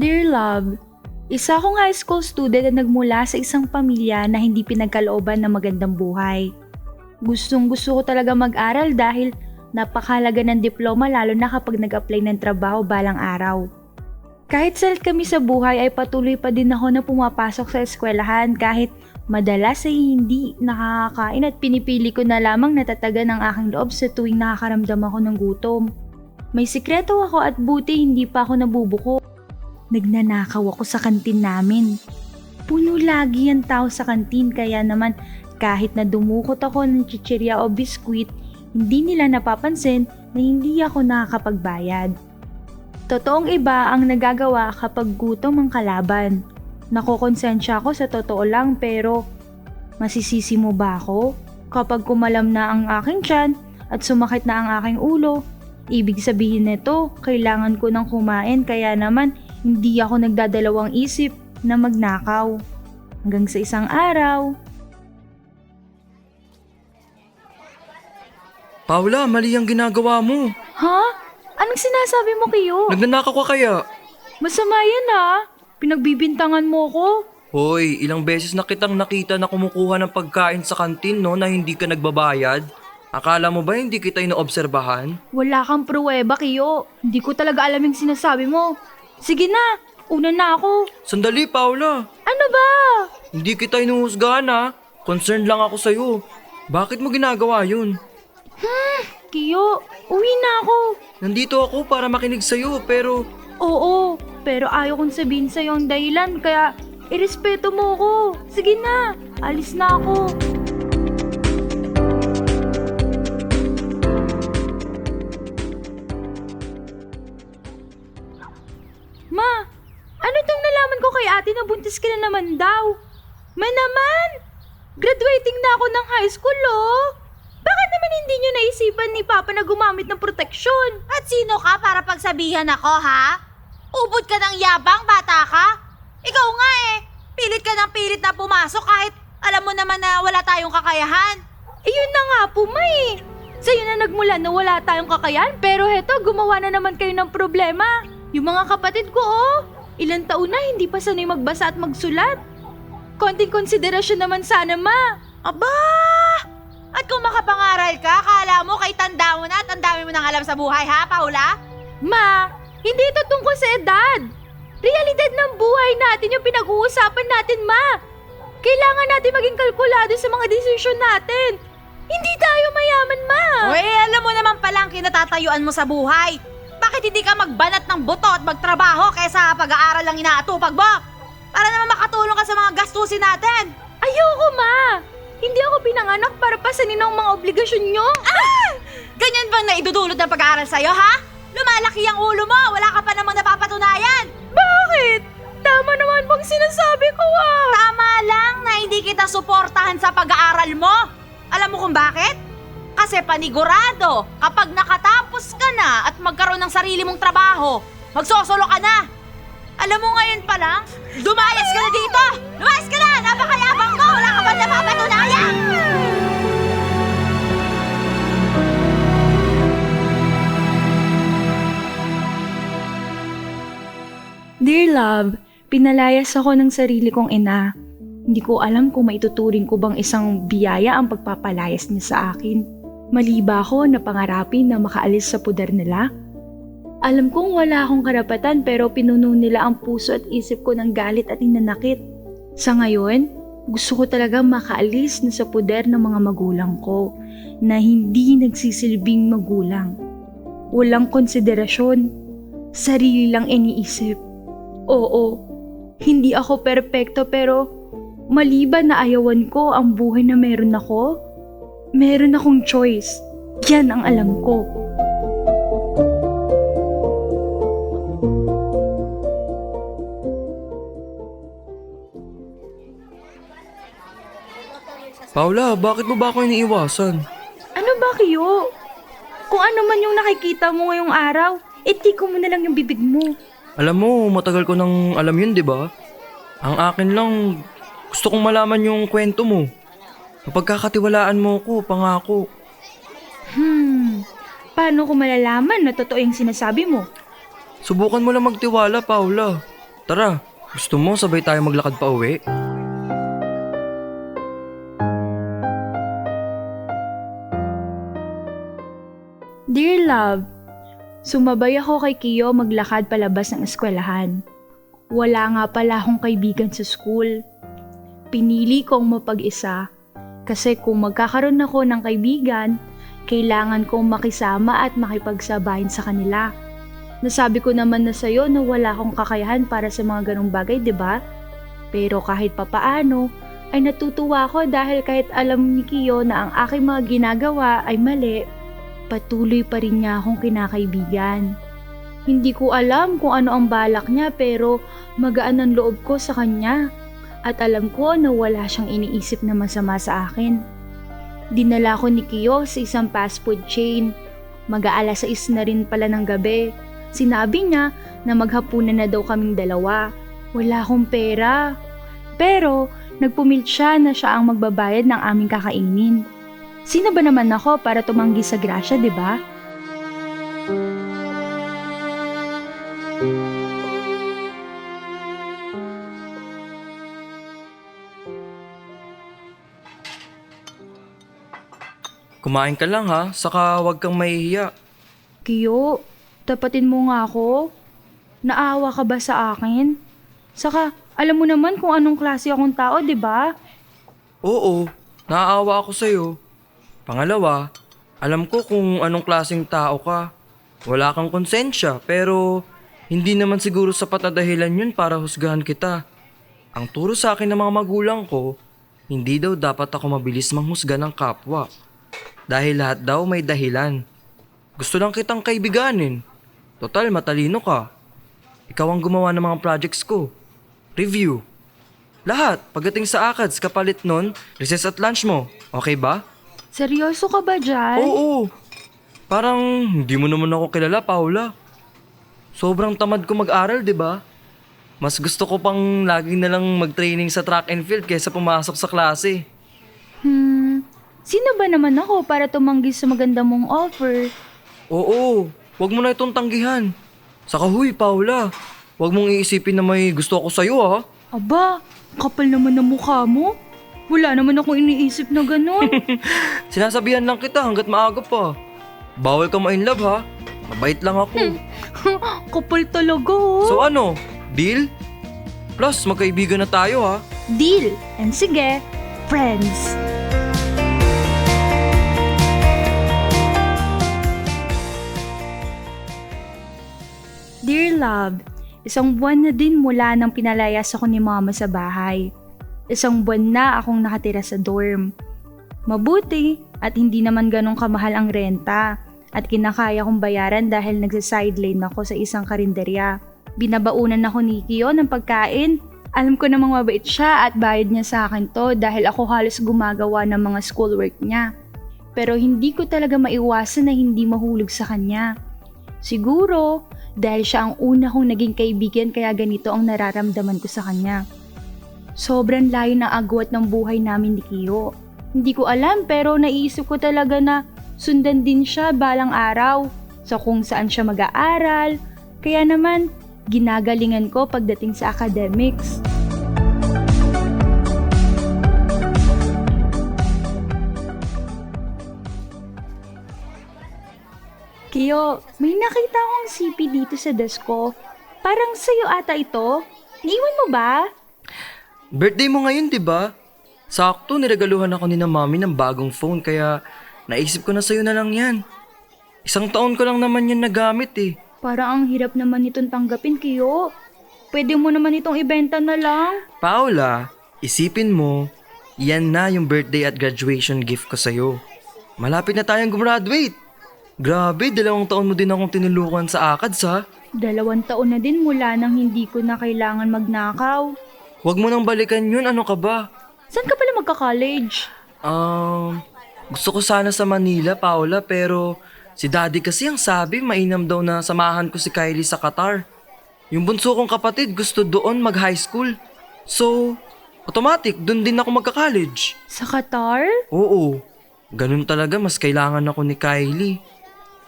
Dear Love, isa akong high school student na nagmula sa isang pamilya na hindi pinagkalooban ng magandang buhay. Gustong gusto ko talaga mag-aral dahil napakalaga ng diploma lalo na kapag nag-apply ng trabaho balang araw. Kahit sad kami sa buhay ay patuloy pa din ako na pumapasok sa eskwelahan kahit madalas ay hindi nakakakain at pinipili ko na lamang natatagan ang aking loob sa tuwing nakakaramdam ako ng gutom. May sikreto ako at buti hindi pa ako nabubuko. Nagnanakaw ako sa kantin namin. Puno lagi ang tao sa kantin kaya naman kahit na dumukot ako ng chichirya o biskwit, hindi nila napapansin na hindi ako nakakapagbayad. Totoong iba ang nagagawa kapag gutom ang kalaban. Nakokonsensya ako sa totoo lang pero masisisi mo ba ako? Kapag kumalam na ang aking tiyan at sumakit na ang aking ulo, ibig sabihin nito, kailangan ko ng kumain kaya naman hindi ako nagdadalawang isip na magnakaw. Hanggang sa isang araw, Paula, mali ang ginagawa mo. Ha? Anong sinasabi mo, Kiyo? Nagnanakaw ka kaya? Masama yan ha. Pinagbibintangan mo ko. Hoy, ilang beses na kitang nakita na kumukuha ng pagkain sa kantin no na hindi ka nagbabayad. Akala mo ba hindi kita inoobserbahan? Wala kang pruweba, Kiyo. Hindi ko talaga alam yung sinasabi mo. Sige na, una na ako. Sandali, Paula. Ano ba? Hindi kita inuhusgahan ha. Concerned lang ako sa'yo. Bakit mo ginagawa yun? Kiyo, uwi na ako. Nandito ako para makinig sa'yo pero Oo, pero ayaw kong sabihin sa'yo ang dahilan kaya irespeto mo ko. Sige na, alis na ako. Kay ate na buntis ka na naman daw? Ma naman! Graduating na ako ng high school, oh! Bakit naman hindi nyo naisipan ni Papa na gumamit ng proteksyon? At sino ka para pagsabihan ako, ha? Ubod ka ng yabang, bata ka? Ikaw nga eh, pilit ka ng pilit na pumasok kahit alam mo naman na wala tayong kakayahan. Eh yun na nga po, ma eh. Sa'yo na nagmula na wala tayong kakayan, pero heto, gumawa na naman kayo ng problema. Yung mga kapatid ko, oh, ilang taon na hindi pa sanay magbasa at magsulat. Konting konsiderasyon naman sana, ma. Aba! At kung makapangaral ka, kala mo kay tanda mo na at ang dami mo nang alam sa buhay, ha, Paula? Ma, hindi ito tungkol sa edad. Realidad ng buhay natin yung pinag-uusapan natin, ma. Kailangan natin maging kalkulado sa mga desisyon natin. Hindi tayo mayaman, ma. Uy, alam mo naman pala ang kinatatayuan mo sa buhay. Bakit hindi ka magbanat ng buto at magtrabaho kaysa pag-aaral lang inaatupag mo? Para naman makatulong ka sa mga gastusin natin. Ayoko, ma. Hindi ako pinanganak para pasanin ang mga obligasyon nyo. Ah! Ganyan bang naidudulot ng pag-aaral sa'yo, ha? Lumalaki ang ulo mo, wala ka pa namang napapatunayan. Bakit? Tama naman bang sinasabi ko ah. Tama lang na hindi kita suportahan sa pag-aaral mo. Alam mo kung bakit? Kasi panigurado, kapag nakatapos ka na at magkaroon ng sarili mong trabaho, magsosolo ka na. Alam mo ngayon pa lang, dumayas ka na dito! Lumayas ka na! Napakayabang mo! Wala ka ba napapatunayan? Dear love, pinalayas ako ng sarili kong ina. Hindi ko alam kung maituturing ko bang isang biyaya ang pagpapalayas niya sa akin. Mali ba ako na pangarapin na makaalis sa puder nila? Alam kong wala akong karapatan pero pinuno nila ang puso at isip ko ng galit at hinanakit. Sa ngayon, gusto ko talaga makaalis na sa puder ng mga magulang ko na hindi nagsisilbing magulang. Walang konsiderasyon, sarili lang iniisip. Oo, hindi ako perpekto pero maliban na ayawan ko ang buhay na meron ako, meron akong choice. Yan ang alam ko. Paula, bakit mo ba ako iniiwasan? Ano ba kayo? Kung ano man yung nakikita mo ngayong araw, etiko mo na lang yung bibig mo. Alam mo, matagal ko nang alam yun, di ba? Ang akin lang, gusto kong malaman yung kwento mo. Mapagkakatiwalaan mo ko, pangako. Hmm, paano ko malalaman na totoo yung sinasabi mo? Subukan mo lang magtiwala, Paula. Tara, gusto mo sabay tayo maglakad pa uwi? Dear love, sumabay ako kay Kiyo maglakad palabas ng eskwelahan. Wala nga pala akong kaibigan sa school. Pinili kong mapag-isa kasi kung magkakaroon ako ng kaibigan, kailangan kong makisama at makipagsabayin sa kanila. Nasabi ko naman na sa'yo na wala akong kakayahan para sa mga ganong bagay, di ba? Pero kahit papaano, ay natutuwa ako dahil kahit alam ni Kiyo na ang aking mga ginagawa ay mali, patuloy pa rin niya akong kinakaibigan. Hindi ko alam kung ano ang balak niya pero magaan ang loob ko sa kanya. At alam ko na wala siyang iniisip na masama sa akin. Dinala ko ni Kiyo sa isang fast food chain. Mag-aalas 6 na rin pala ng gabi. Sinabi niya na maghapunan na daw kaming dalawa. Wala akong pera. Pero nagpumilt siya na siya ang magbabayad ng aming kakainin. Sino ba naman ako para tumanggi sa grasya, di ba? Kumain ka lang ha, saka wag kang mahihiya. Kiyo, tapatin mo nga ako. Naawa ka ba sa akin? Saka, alam mo naman kung anong klase akong tao, di ba? Oo, naaawa ako sa'yo. Pangalawa, alam ko kung anong klaseng tao ka. Wala kang konsensya, pero hindi naman siguro sapat na dahilan yun para husgahan kita. Ang turo sa akin ng mga magulang ko, hindi daw dapat ako mabilis manghusga ng kapwa. Dahil lahat daw may dahilan. Gusto lang kitang kaibiganin. Total, matalino ka. Ikaw ang gumawa ng mga projects ko. Review. Lahat, pagdating sa ACADS kapalit nun, recess at lunch mo. Okay ba? Seryoso ka ba dyan? Oo. Parang hindi mo naman ako kilala, Paula. Sobrang tamad ko mag-aral, di ba? Mas gusto ko pang lagi na lang mag-training sa track and field kaysa pumasok sa klase. Hmm, sino ba naman ako para tumanggi sa maganda mong offer? Oo, wag mo na itong tanggihan. Saka huy, Paula. Wag mong iisipin na may gusto ako sa'yo, ha? Aba, kapal naman ng mukha mo. Wala naman akong iniisip na ganun. Sinasabihan lang kita hanggat maaga pa. Bawal ka ma-inlove, ha? Mabait lang ako. kapal talaga oh. So ano, deal? Plus, magkaibigan na tayo, ha? Deal. And sige, friends. Love, isang buwan na din mula nang pinalayas ako ni mama sa bahay. Isang buwan na akong nakatira sa dorm. Mabuti at hindi naman ganong kamahal ang renta at kinakaya kong bayaran dahil nagsa-sideline ako sa isang karinderya. Binabaunan ako ni Kiyo ng pagkain. Alam ko namang mabait siya at bayad niya sa akin to dahil ako halos gumagawa ng mga schoolwork niya. Pero hindi ko talaga maiwasan na hindi mahulog sa kanya. Siguro dahil siya ang una kong naging kaibigan kaya ganito ang nararamdaman ko sa kanya. Sobrang layo ng agwat ng buhay namin ni Kiyo. Hindi ko alam pero naiisip ko talaga na sundan din siya balang araw sa kung saan siya mag-aaral. Kaya naman, ginagalingan ko pagdating sa academics. Kiyo, may nakita akong CP dito sa desk ko. Parang sa'yo ata ito. Niiwan mo ba? Birthday mo ngayon, di ba? Sakto, niregaluhan ako ni na mami ng bagong phone kaya naisip ko na sa'yo na lang yan. Isang taon ko lang naman yan nagamit eh. Parang ang hirap naman itong tanggapin, Kiyo. Pwede mo naman itong ibenta na lang. Paula, isipin mo, yan na yung birthday at graduation gift ko sa'yo. Malapit na tayong gumraduate. Grabe, dalawang taon mo din akong tinulukan sa ACADS ha. Dalawang taon na din mula nang hindi ko na kailangan magnakaw. Huwag mo nang balikan yun, ano ka ba? Saan ka pala magka-college? Um, gusto ko sana sa Manila, Paula, pero si daddy kasi ang sabi mainam daw na samahan ko si Kylie sa Qatar. Yung bunso kong kapatid gusto doon mag-high school. So, automatic, doon din ako magka-college. Sa Qatar? Oo, ganun talaga mas kailangan ako ni Kylie.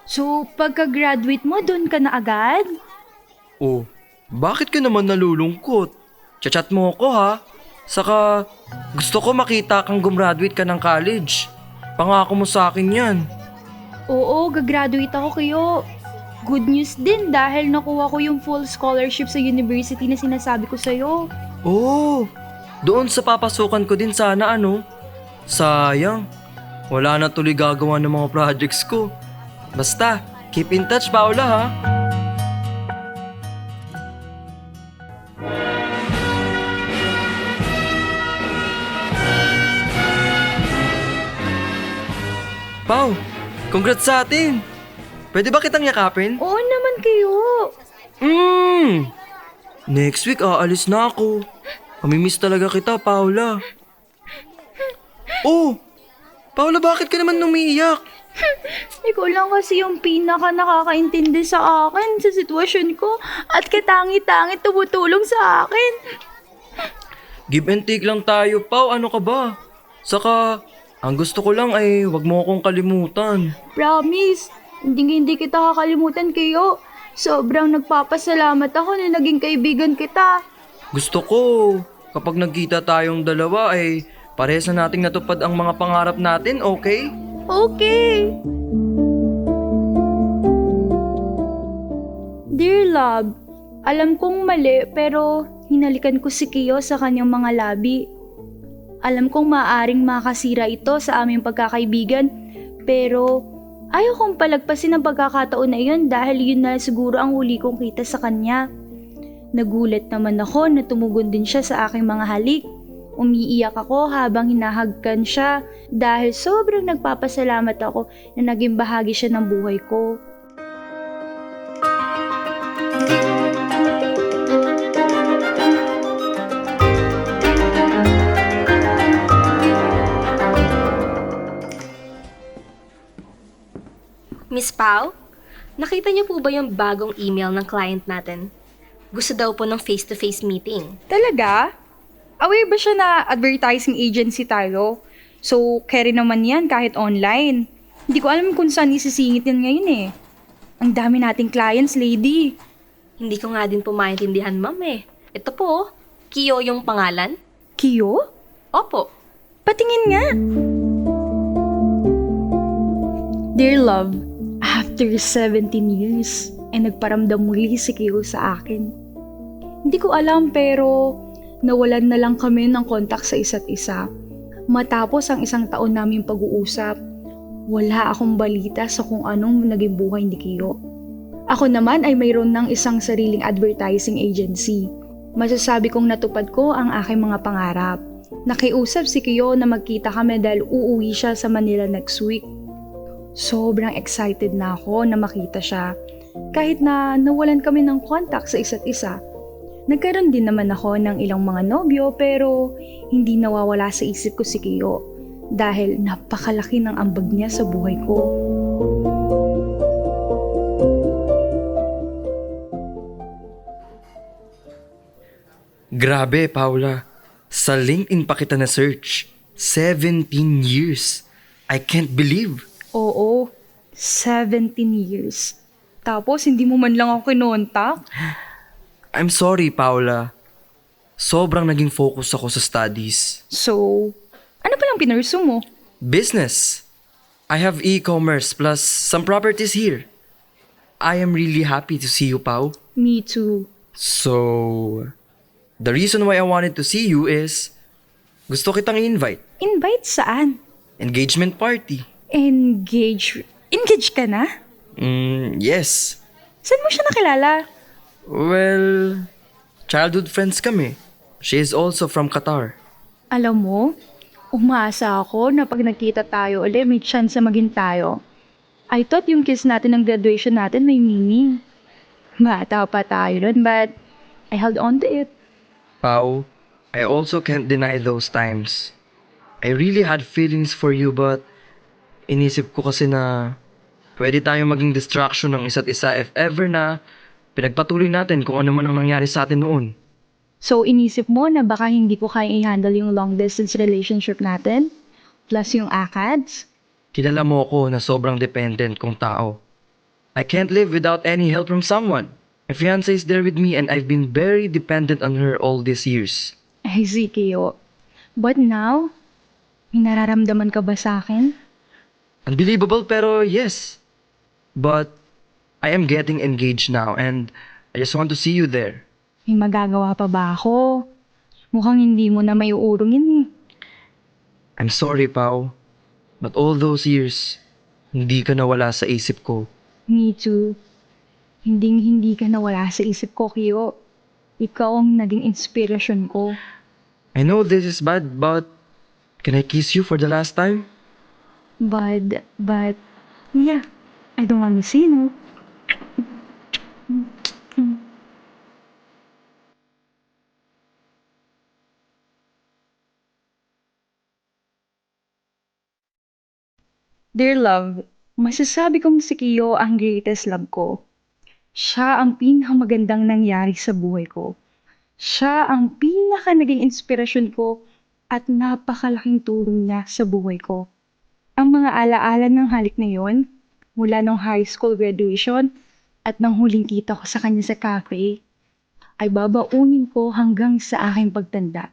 So, pagka-graduate mo, doon ka na agad? Oh, Bakit ka naman nalulungkot? Chat-chat mo ako ha. Saka, gusto ko makita kang gumraduate ka ng college. Pangako mo sa akin yan. Oo, gagraduate ako kayo. Good news din dahil nakuha ko yung full scholarship sa university na sinasabi ko sa'yo. Oo, doon sa papasukan ko din sana ano. Sayang, wala na tuloy gagawa ng mga projects ko. Basta, keep in touch Paula ha. Pau, congrats sa atin! Pwede ba kitang yakapin? Oo naman kayo. Mm. Next week aalis na ako. Mamimiss talaga kita, Paula. Oh! Paula, bakit ka naman umiiyak? Ikaw lang kasi yung pinaka nakakaintindi sa akin sa sitwasyon ko at katangi-tangi tumutulong sa akin. Give and take lang tayo, Pau. Ano ka ba? Saka, ang gusto ko lang ay wag mo akong kalimutan. Promise, hindi hindi kita kakalimutan kayo. Sobrang nagpapasalamat ako na naging kaibigan kita. Gusto ko, kapag nagkita tayong dalawa ay parehas na nating natupad ang mga pangarap natin, okay? Okay. Dear love, alam kong mali pero hinalikan ko si Kiyo sa kanyang mga labi. Alam kong maaring makasira ito sa aming pagkakaibigan pero ayaw kong palagpasin ang pagkakataon na iyon dahil yun na siguro ang huli kong kita sa kanya. Nagulat naman ako na tumugon din siya sa aking mga halik. Umiiyak ako habang hinahagkan siya dahil sobrang nagpapasalamat ako na naging bahagi siya ng buhay ko. Miss Pau, nakita niyo po ba yung bagong email ng client natin? Gusto daw po ng face-to-face meeting. Talaga? Aware ba siya na advertising agency tayo? So, carry naman yan kahit online. Hindi ko alam kung saan isisingit yan ngayon eh. Ang dami nating clients, lady. Hindi ko nga din po maintindihan, ma'am eh. Ito po, Kiyo yung pangalan. Kiyo? Opo. Patingin nga. Dear love, after 17 years, ay nagparamdam muli si Kiyo sa akin. Hindi ko alam pero nawalan na lang kami ng kontak sa isa't isa. Matapos ang isang taon naming pag-uusap, wala akong balita sa kung anong naging buhay ni Kiyo. Ako naman ay mayroon ng isang sariling advertising agency. Masasabi kong natupad ko ang aking mga pangarap. Nakiusap si Kiyo na magkita kami dahil uuwi siya sa Manila next week. Sobrang excited na ako na makita siya. Kahit na nawalan kami ng kontak sa isa't isa. Nagkaroon din naman ako ng ilang mga nobyo pero hindi nawawala sa isip ko si Kiyo dahil napakalaki ng ambag niya sa buhay ko. Grabe, Paula. Sa LinkedIn pa kita na search. 17 years. I can't believe. Oo, 17 years. Tapos, hindi mo man lang ako kinontak? I'm sorry, Paula. Sobrang naging focus ako sa studies. So, ano palang pinursu mo? Business. I have e-commerce plus some properties here. I am really happy to see you, Pau. Me too. So, the reason why I wanted to see you is gusto kitang invite. Invite saan? Engagement party. Engage. Engage ka na? Mm, yes. Saan mo siya nakilala? Well, childhood friends kami. She is also from Qatar. Alam mo, umasa ako na pag nagkita tayo ulit, may chance na maging tayo. I thought yung kiss natin ng graduation natin may meaning. Bata pa tayo nun, but I held on to it. Pau, I also can't deny those times. I really had feelings for you but inisip ko kasi na pwede tayong maging distraction ng isa't isa if ever na pinagpatuloy natin kung ano man ang nangyari sa atin noon. So, inisip mo na baka hindi ko kaya i-handle yung long distance relationship natin? Plus yung ACADS? Kilala mo ako na sobrang dependent kong tao. I can't live without any help from someone. My fiance is there with me and I've been very dependent on her all these years. I see, Kiyo. But now, may nararamdaman ka ba sa akin? Unbelievable pero yes. But I am getting engaged now and I just want to see you there. May magagawa pa ba ako? Mukhang hindi mo na may uurong yun eh. I'm sorry, Pao. But all those years, hindi ka nawala sa isip ko. Me too. Hinding hindi ka nawala sa isip ko, Kiyo. Ikaw ang naging inspirasyon ko. I know this is bad, but can I kiss you for the last time? But, but, yeah, I don't want to see no. Dear love, masasabi kong si Kiyo ang greatest love ko. Siya ang pinakamagandang nangyari sa buhay ko. Siya ang pinaka naging inspirasyon ko at napakalaking tulong niya sa buhay ko. Ang mga alaala ng halik na yon, mula nung high school graduation at nang huling kita ko sa kanya sa cafe, ay babaunin ko hanggang sa aking pagtanda.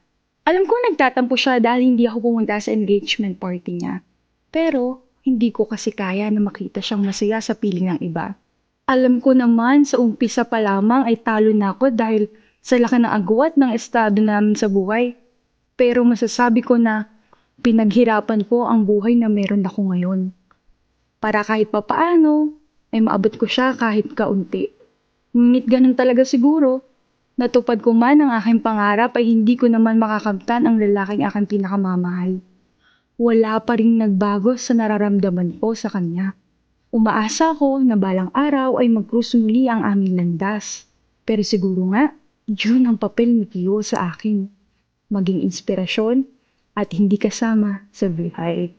Alam ko nagtatampo siya dahil hindi ako pumunta sa engagement party niya. Pero hindi ko kasi kaya na makita siyang masaya sa piling ng iba. Alam ko naman sa umpisa pa lamang ay talo na ako dahil sa laki ng agwat ng estado namin sa buhay. Pero masasabi ko na pinaghirapan ko ang buhay na meron ako ngayon. Para kahit papaano, ay maabot ko siya kahit kaunti. Ngunit ganun talaga siguro. Natupad ko man ang aking pangarap ay hindi ko naman makakamtan ang lalaking aking pinakamamahal. Wala pa rin nagbago sa nararamdaman ko sa kanya. Umaasa ko na balang araw ay magkrus muli ang aming landas. Pero siguro nga, yun ang papel ni Kiyo sa akin. Maging inspirasyon at hindi kasama sa buhay.